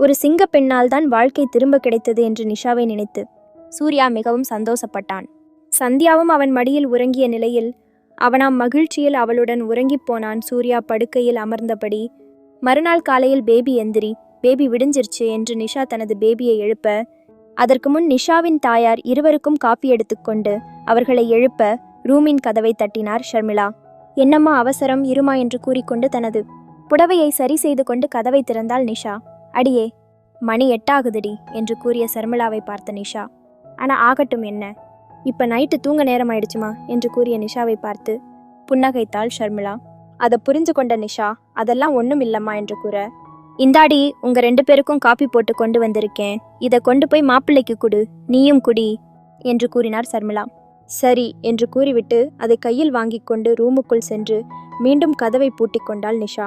ஒரு சிங்க பெண்ணால் தான் வாழ்க்கை திரும்ப கிடைத்தது என்று நிஷாவை நினைத்து சூர்யா மிகவும் சந்தோஷப்பட்டான். சந்தியாவும் அவன் மடியில் உறங்கிய நிலையில் அவனாம் மகிழ்ச்சியில் அவளுடன் உறங்கிப் போனான். சூர்யா படுக்கையில் அமர்ந்தபடி மறுநாள் காலையில் பேபி எந்திரி பேபி விடிஞ்சிருச்சு என்று நிஷா தனது பேபியை எழுப்ப அதற்கு முன் நிஷாவின் தாயார் இருவருக்கும் காப்பி எடுத்துக்கொண்டு அவர்களை எழுப்ப ரூமின் கதவை தட்டினார் ஷர்மிளா. என்னம்மா அவசரம் இருமா என்று கூறிக்கொண்டு தனது புடவையை சரி செய்து கொண்டு கதவை திறந்தாள் நிஷா. அடியே மணி எட்டாகுதுடி என்று கூறிய சர்மிளாவை பார்த்த நிஷா. ஆனால் ஆகட்டும் என்ன? இப்போ நைட்டு தூங்க நேரம் ஆயிடுச்சுமா என்று கூறிய நிஷாவை பார்த்து புன்னகைத்தாள் ஷர்மிளா அதை புரிஞ்சு கொண்ட நிஷா அதெல்லாம் ஒன்றும் இல்லம்மா என்று கூற இந்தாடி உங்க ரெண்டு பேருக்கும் காப்பி போட்டு கொண்டு வந்திருக்கேன். இதை கொண்டு போய் மாப்பிள்ளைக்கு கொடு. நீயும் குடி என்று கூறினார் சர்மிளா சரி என்று கூறிவிட்டு அதை கையில் வாங்கி கொண்டு ரூமுக்குள் சென்று மீண்டும் கதவை பூட்டிக் கொண்டாள் நிஷா.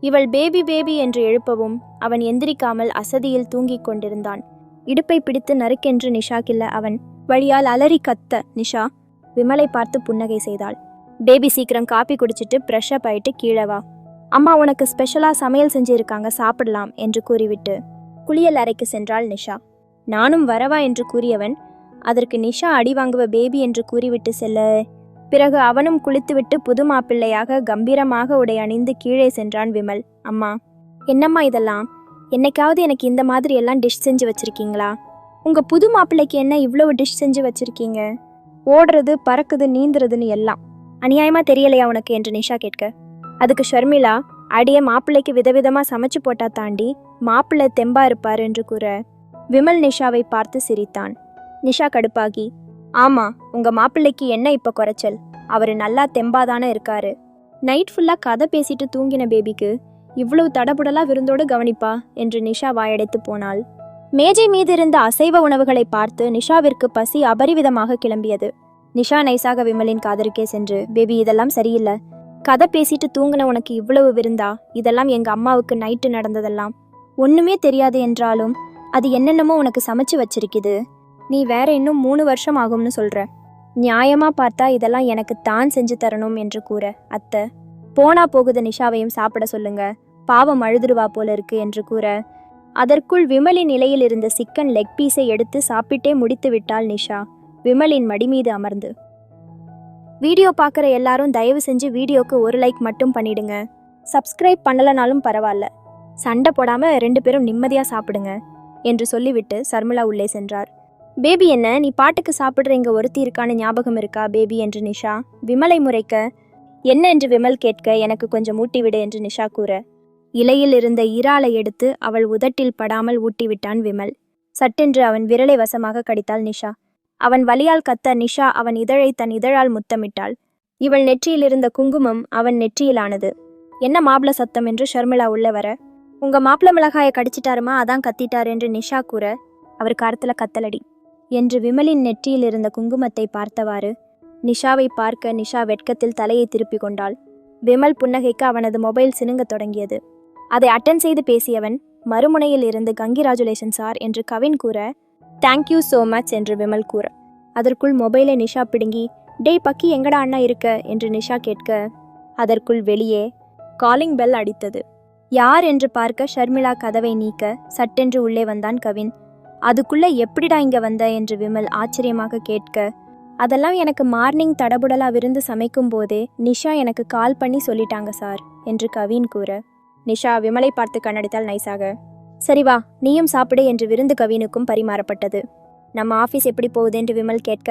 இவள் பேபி பேபி என்று எழுப்பவும் அவன் எந்திரிக்காமல் அசதியில் தூங்கிக் கொண்டிருந்தான். இடுப்பை பிடித்து நறுக்கென்று நிஷா கில்ல அவன் வழியால் அலறி கத்த நிஷா. விமலை பார்த்து புன்னகை செய்தாள். பேபி சீக்கிரம் காப்பி குடிச்சிட்டு ப்ரெஷ் அப் ஆயிட்டு கீழே வா. அம்மா உனக்கு ஸ்பெஷலாக சமையல் செஞ்சிருக்காங்க சாப்பிடலாம் என்று கூறிவிட்டு குளியல் அறைக்கு சென்றாள் நிஷா. நானும் வரவா? என்று கூறியவன் அதற்கு நிஷா அடி வாங்குவ பேபி என்று கூறிவிட்டு செல்ல பிறகு அவனும் குளித்துவிட்டு புது மாப்பிள்ளையாக கம்பீரமாக உடை அணிந்து கீழே சென்றான் விமல். அம்மா என்னம்மா இதெல்லாம்? என்னைக்காவது எனக்கு இந்த மாதிரி எல்லாம் டிஷ் செஞ்சு வச்சிருக்கீங்களா? உங்க புது மாப்பிள்ளைக்கு என்ன இவ்வளவு டிஷ் செஞ்சு வச்சிருக்கீங்க? ஓடுறது பறக்குது நீந்துறதுன்னு எல்லாம். அநியாயமா தெரியலையா உனக்கு? என்று நிஷா கேட்க. அதுக்கு ஷர்மிளா அடியே மாப்பிள்ளைக்கு விதவிதமா சமைச்சு போட்டா தாண்டி மாப்பிள்ளை தெம்பா இருப்பார் என்று கூற விமல் நிஷாவை பார்த்து சிரித்தான். நிஷா கடுப்பாகி ஆமாம் உங்கள் மாப்பிள்ளைக்கு என்ன இப்போ குறைச்சல்? அவர் நல்லா தெம்பாதானே இருக்காரு. நைட் ஃபுல்லாக கதை பேசிட்டு தூங்கின பேபிக்கு இவ்வளவு தடபுடலா விருந்தோடு கவனிப்பா என்று நிஷா வாயடைத்து போனாள். மேஜை மீது இருந்த அசைவ உணவுகளை பார்த்து நிஷாவிற்கு பசி அபரிவிதமாக கிளம்பியது. நிஷா நைசாக விமலின் காதருக்கே சென்று பேபி இதெல்லாம் சரியில்லை. கதை பேசிட்டு தூங்கின உனக்கு இவ்வளவு விருந்தா? இதெல்லாம் எங்க அம்மாவுக்கு நைட்டு நடந்ததெல்லாம். ஒண்ணுமே தெரியாது என்றாலும் அது என்னென்னமோ உனக்கு சமைச்சு வச்சிருக்குது. நீ வேற இன்னும் மூணு வருஷம் ஆகும்னு சொல்ற. நியாயமா பார்த்தா இதெல்லாம் எனக்கு தான் செஞ்சு தரணும் என்று கூற அத்தை. போனா போகுது நிஷாவையும் சாப்பிட சொல்லுங்க. பாவம் அழுதுருவா போல இருக்கு என்று கூற அதற்குள் விமலின் நிலையில் இருந்த சிக்கன் லெக் பீஸை எடுத்து சாப்பிட்டே முடித்து விட்டாள் நிஷா. விமலின் மடி மீது அமர்ந்து வீடியோ பார்க்குற எல்லாரும் தயவு செஞ்சு வீடியோக்கு ஒரு லைக் மட்டும் பண்ணிடுங்க. சப்ஸ்கிரைப் பண்ணலனாலும் பரவாயில்ல. சண்டை போடாம ரெண்டு பேரும் நிம்மதியா சாப்பிடுங்க என்று சொல்லிவிட்டு சர்மிளா உள்ளே சென்றார். பேபி என்ன நீ பாட்டுக்கு சாப்பிட்ற இங்கே ஒருத்தி இருக்கான்னு ஞாபகம் இருக்கா பேபி என்று நிஷா? விமலை முறைக்க என்ன என்று விமல் கேட்க எனக்கு கொஞ்சம் ஊட்டிவிடு என்று நிஷா கூற. இலையில் இருந்த இறாலை எடுத்து அவள் உதட்டில் படாமல் ஊட்டிவிட்டான் விமல். சட்டென்று அவன் விரலை வசமாக கடித்தாள் நிஷா. அவன் வலியால் கத்த நிஷா அவன் இதழை தன் இதழால் முத்தமிட்டாள். இவள் நெற்றியில் இருந்த குங்குமம் அவன் நெற்றியிலானது. என்ன மாப்பிள சத்தம் என்று ஷர்மிளா உள்ள வர. உங்க மாப்பிள மிளகாயை கடிச்சிட்டாருமா அதான் கத்திட்டார் என்று நிஷா கூற. அவர் கருத்துல கத்தலடி. என்று விமலின் நெற்றியில் இருந்த குங்குமத்தை பார்த்தவாறு நிஷாவை பார்க்க நிஷா வெட்கத்தில் தலையை திருப்பிக் கொண்டாள். விமல் புன்னகைக்கு அவனது மொபைல் சினுங்கத் தொடங்கியது. அதை அட்டன் செய்து பேசியவன் மறுமுனையில் இருந்து கங்கிராஜுலேஷன் சார் என்று கவின் கூற தேங்க்யூ ஸோ மச் என்று விமல் கூற. அதற்குள் மொபைலை நிஷா பிடுங்கி டேய் பக்கி எங்கடா அண்ணா இருக்க? என்று நிஷா கேட்க அதற்குள் வெளியே காலிங் பெல் அடித்தது. யார்? என்று பார்க்க ஷர்மிளா கதவை நீக்க சட்டென்று உள்ளே வந்தான் கவின். அதுக்குள்ளே எப்படிடா இங்கே வந்த? என்று விமல் ஆச்சரியமாக கேட்க அதெல்லாம் எனக்கு மார்னிங் தடபுடலாக விருந்து சமைக்கும் போதே நிஷா எனக்கு கால் பண்ணி சொல்லிட்டாங்க சார் என்று கவின் கூற. நிஷா விமலை பார்த்து கண்ணடித்தால் நைஸாக சரி வா நீயும் சாப்பிடு என்று விருந்து கவினுக்கும் பரிமாறப்பட்டது. நம்ம ஆஃபீஸ் எப்படி போகுது? என்று விமல் கேட்க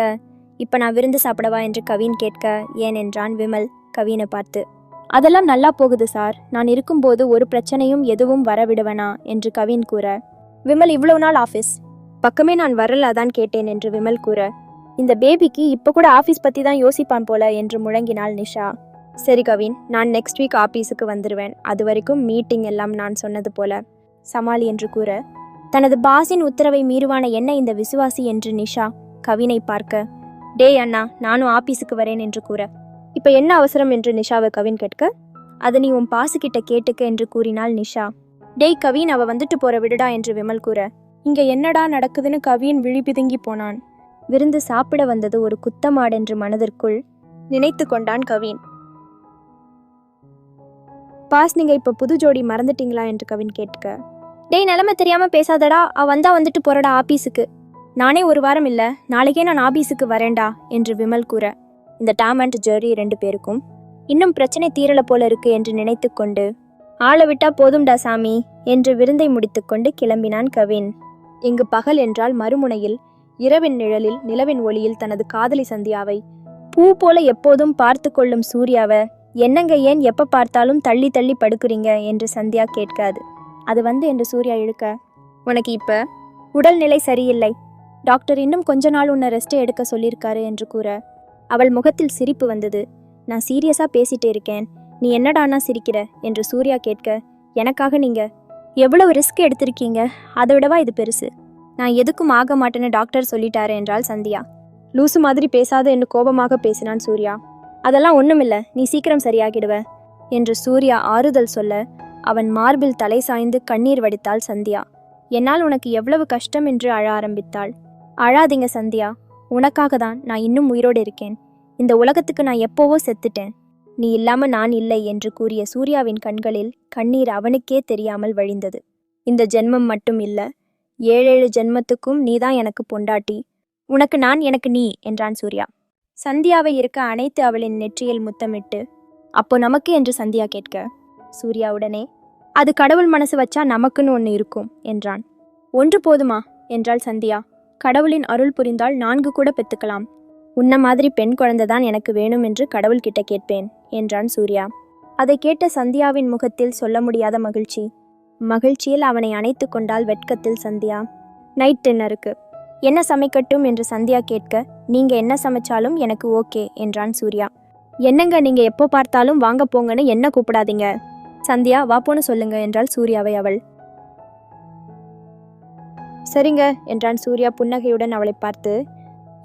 இப்போ நான் விருந்து சாப்பிடவா? என்று கவின் கேட்க ஏன் என்றான் விமல் கவினை பார்த்து. அதெல்லாம் நல்லா போகுது சார் நான் இருக்கும்போது ஒரு பிரச்சனையும் எதுவும் வரவிடுவனா? என்று கவின் கூற விமல் இவ்வளவு நாள் ஆஃபீஸ் பக்கமே நான் வரலாதான் கேட்டேன் என்று விமல் கூற இந்த பேபிக்கு இப்போ கூட ஆஃபீஸ் பற்றி தான் யோசிப்பான் போல என்று முழங்கினாள் நிஷா. சரி கவின் நான் நெக்ஸ்ட் வீக் ஆஃபீஸுக்கு வந்துடுவேன் அது வரைக்கும் மீட்டிங் எல்லாம் நான் சொன்னது போல சமாளி என்று கூற தனது பாஸின் உத்தரவை மீறுவான என்ன இந்த விசுவாசி என்று நிஷா கவினை பார்க்க டே அண்ணா நானும் ஆபீஸுக்கு வரேன் என்று கூற. இப்போ என்ன அவசரம் என்று நிஷாவை கவின் கேட்க அதை நீ உன் பாசுக்கிட்ட கேட்டுக்க என்று கூறினாள் நிஷா. டேய் கவின் அவ வந்துட்டு போற விடுடா என்று விமல் கூற இங்க என்னடா நடக்குதுன்னு கவின் விழி பிதுங்கி போனான். விருந்து சாப்பிட வந்தது ஒரு குத்தமாடென்று மனதிற்குள் நினைத்து கொண்டான் கவின். பாஸ் நீங்க இப்ப புது ஜோடி மறந்துட்டீங்களா என்று கவின் கேட்க. டேய் நிலைமை தெரியாம பேசாதடா. அவ வந்தா வந்துட்டு போறடா ஆபீஸுக்கு. நானே ஒரு வாரம் இல்ல. நாளைக்கே நான் ஆபீஸுக்கு வரேன்டா என்று விமல் கூற. இந்த டாம் அண்ட் ஜெர்ரி ரெண்டு பேருக்கும் இன்னும் பிரச்சனை தீரல போல இருக்கு என்று நினைத்து கொண்டு ஆள விட்டா போதும்டா சாமி என்று விருந்தை முடித்துக்கொண்டு கிளம்பினான் கவின். இங்கு பகல் என்றால் மறுமுனையில் இரவின் நிழலில் நிலவின் ஒளியில் தனது காதலி சந்தியாவை. பூ போல எப்போதும் பார்த்து கொள்ளும் சூர்யாவை என்னங்க ஏன் எப்ப பார்த்தாலும் தள்ளி தள்ளி படுக்குறீங்க? என்று சந்தியா கேட்காது. அது வந்து என்று சூர்யா இழுக்க உனக்கு இப்ப உடல்நிலை சரியில்லை. டாக்டர் இன்னும் கொஞ்ச நாள் உன்னை ரெஸ்ட் எடுக்க சொல்லியிருக்காரு என்று கூற அவள் முகத்தில் சிரிப்பு வந்தது. நான் சீரியஸா பேசிட்டு இருக்கேன். நீ என்னடானா சிரிக்கிற? என்று சூர்யா கேட்க எனக்காக நீங்க எவ்வளவு ரிஸ்க் எடுத்திருக்கீங்க? அதை விடவா இது பெருசு. நான் எதுக்கும் ஆக மாட்டேன்னு டாக்டர் சொல்லிட்டாரு என்றாள் சந்தியா. லூசு மாதிரி பேசாத என்று கோபமாக பேசினான் சூர்யா. அதெல்லாம் ஒண்ணுமில்ல நீ சீக்கிரம் சரியாகிடுவ என்று சூர்யா ஆறுதல் சொல்ல அவன் மார்பில் தலை சாய்ந்து கண்ணீர் வடித்தாள் சந்தியா. என்னால் உனக்கு எவ்வளவு கஷ்டம் என்று அழ ஆரம்பித்தாள். அழாதீங்க சந்தியா உனக்காக தான் நான் இன்னும் உயிரோடு இருக்கேன். இந்த உலகத்துக்கு நான் எப்போவோ செத்துட்டேன். நீ இல்லாம நான் இல்லை என்று கூறிய சூர்யாவின் கண்களில் கண்ணீர் அவனுக்கே தெரியாமல் வழிந்தது. இந்த ஜென்மம் மட்டும் இல்ல ஏழேழு ஜென்மத்துக்கும் நீதான் எனக்கு பொண்டாட்டி. உனக்கு நான் எனக்கு நீ என்றான் சூர்யா. சந்தியாவை இருக்க அனைத்து அவளின் நெற்றியில் முத்தமிட்டு அப்போ நமக்கு என்று சந்தியா கேட்க? சூர்யா உடனே அது கடவுள் மனசு வச்சா நமக்குன்னு ஒன்று இருக்கும் என்றான். ஒன்று போதுமா? என்றாள் சந்தியா. கடவுளின் அருள் புரிந்தால் நான்கு கூட பெத்துக்கலாம். உன்ன மாதிரி பெண் குழந்தை தான் எனக்கு வேணும் என்று கடவுள்கிட்ட கேட்பேன் என்றான் சூர்யா. அதை கேட்ட சந்தியாவின் முகத்தில் சொல்ல முடியாத மகிழ்ச்சி. மகிழ்ச்சியில் அவனை அணைத்து கொண்டால் வெட்கத்தில் சந்தியா. நைட் டின்னருக்கு என்ன சமைக்கட்டும்? என்று சந்தியா கேட்க நீங்க என்ன சமைச்சாலும் எனக்கு ஓகே என்றான் சூர்யா. என்னங்க நீங்க எப்போ பார்த்தாலும் வாங்க போங்கன்னு என்ன கூப்பிடாதீங்க? சந்தியா வாப்போன்னு சொல்லுங்க என்றாள் சூர்யாவை அவள். சரிங்க என்றான் சூர்யா புன்னகையுடன் அவளை பார்த்து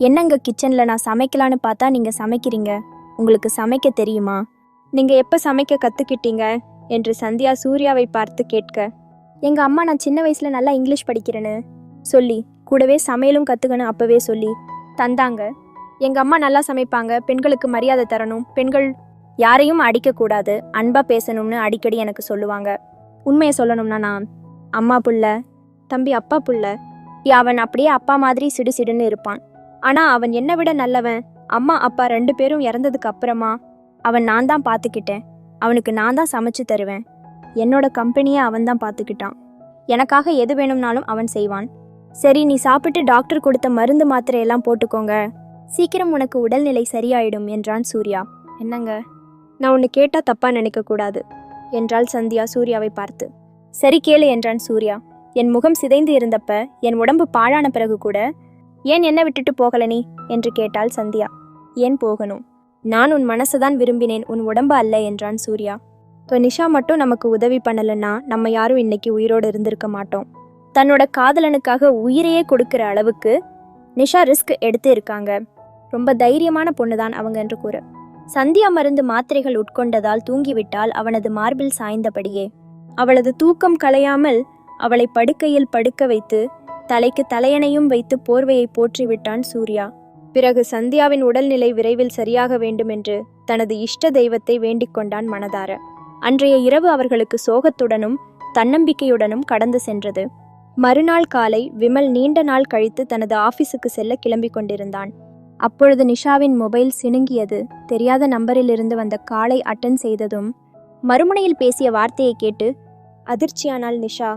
என்னங்க கிச்சனில் நான் சமைக்கலான்னு பார்த்தா நீங்கள் சமைக்கிறீங்க? உங்களுக்கு சமைக்க தெரியுமா? நீங்கள் எப்போ சமைக்க கற்றுக்கிட்டீங்க என்று சந்தியா சூர்யாவை பார்த்து கேட்க. எங்கள் அம்மா நான் சின்ன வயசில் நல்லா இங்கிலீஷ் படிக்கிறேன்னு சொல்லி கூடவே சமையலும் கற்றுக்கணும் அப்போவே சொல்லி தந்தாங்க. எங்கள் அம்மா நல்லா சமைப்பாங்க பெண்களுக்கு மரியாதை தரணும் பெண்கள் யாரையும் அடிக்கக்கூடாது அன்பாக பேசணும்னு அடிக்கடி எனக்கு சொல்லுவாங்க. உண்மையை சொல்லணும்னா நான் அம்மா புள்ள தம்பி அப்பா புள்ள அவன் அப்படியே அப்பா மாதிரி சிடு சிடுன்னு இருப்பான். ஆனா அவன் என்னை விட நல்லவன். அம்மா அப்பா ரெண்டு பேரும் இறந்ததுக்கு அப்புறமா அவன் நான் தான் பார்த்துக்கிட்டேன் அவனுக்கு நான் தான் சமைச்சு தருவேன். என்னோட கம்பெனியை அவன் தான் பார்த்துக்கிட்டான் எனக்காக எது வேணும்னாலும் அவன் செய்வான். சரி நீ சாப்பிட்டு டாக்டர் கொடுத்த மருந்து மாத்திரையெல்லாம் போட்டுக்கோங்க. சீக்கிரம் உனக்கு உடல்நிலை சரியாயிடும் என்றான் சூர்யா. என்னங்க? நான் உன்னை கேட்டால் தப்பாக நினைக்கக்கூடாது என்றாள் சந்தியா சூர்யாவை பார்த்து. சரி கேளு என்றான் சூர்யா. என் முகம் சிதைந்து இருந்தப்ப என் உடம்பு பாழான பிறகு கூட ஏன் என்ன விட்டுட்டு போகல நீ? என்று கேட்டாள் சந்தியா. ஏன் போகணும்? நான் உன் மனசை தான் விரும்பினேன் உன் உடம்பு அல்ல என்றான் சூர்யா. இப்போ நிஷா மட்டும் நமக்கு உதவி பண்ணலைன்னா நம்ம யாரும் இன்னைக்கு உயிரோடு இருந்திருக்க மாட்டோம். தன்னோட காதலனுக்காக உயிரையே கொடுக்கிற அளவுக்கு நிஷா ரிஸ்க் எடுத்து இருக்காங்க. ரொம்ப தைரியமான பொண்ணு தான் அவங்க என்று கூற. சந்தியா மருந்து மாத்திரைகள் உட்கொண்டதால் தூங்கிவிட்டால் அவனது மார்பில் சாய்ந்தபடியே. அவளது தூக்கம் கலையாமல் அவளை படுக்கையில் படுக்க வைத்து தலைக்கு தலையணையும் வைத்து போர்வையை போற்றி விட்டான் சூர்யா. பிறகு சந்தியாவின் உடல்நிலை விரைவில் சரியாக வேண்டும் என்று தனது இஷ்ட தெய்வத்தை வேண்டிக் கொண்டான் மனதார. அன்றைய இரவு அவர்களுக்கு சோகத்துடனும் தன்னம்பிக்கையுடனும் கடந்து சென்றது. மறுநாள் காலை விமல் நீண்ட நாள் கழித்து தனது ஆபீஸுக்கு செல்ல கிளம்பிக் கொண்டிருந்தான். அப்பொழுது நிஷாவின் மொபைல் சிணுங்கியது. தெரியாத நம்பரிலிருந்து வந்த காலை அட்டன் செய்ததும் மறுமுனையில் பேசிய வார்த்தையை கேட்டு அதிர்ச்சியானால் நிஷா